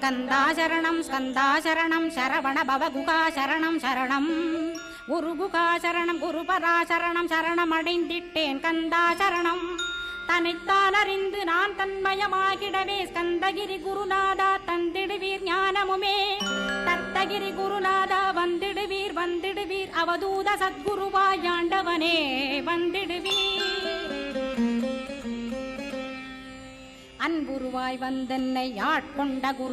ஸ்கந்தாசரணம் ஸ்கந்தாசரணம் சரவண பவகுகாசரணம் சரணம். குரு குகாசரணம் குரு பராசரணம் சரணம் அடைந்திட்டேன் கந்தாசரணம். தனித்தால் அறிந்து நான் தன்மயமாகிடவே ஸ்கந்தகிரி குருநாதா தந்திடுவீர் ஞானமுமே. தத்தகிரி குருநாதா வந்திடுவீர் வந்திடுவீர். அவதூத சத்குருவாயாண்டவனே வந்திடுவீர். அன்புருவாய் வந்தென்னை ஆட்கொண்ட குரு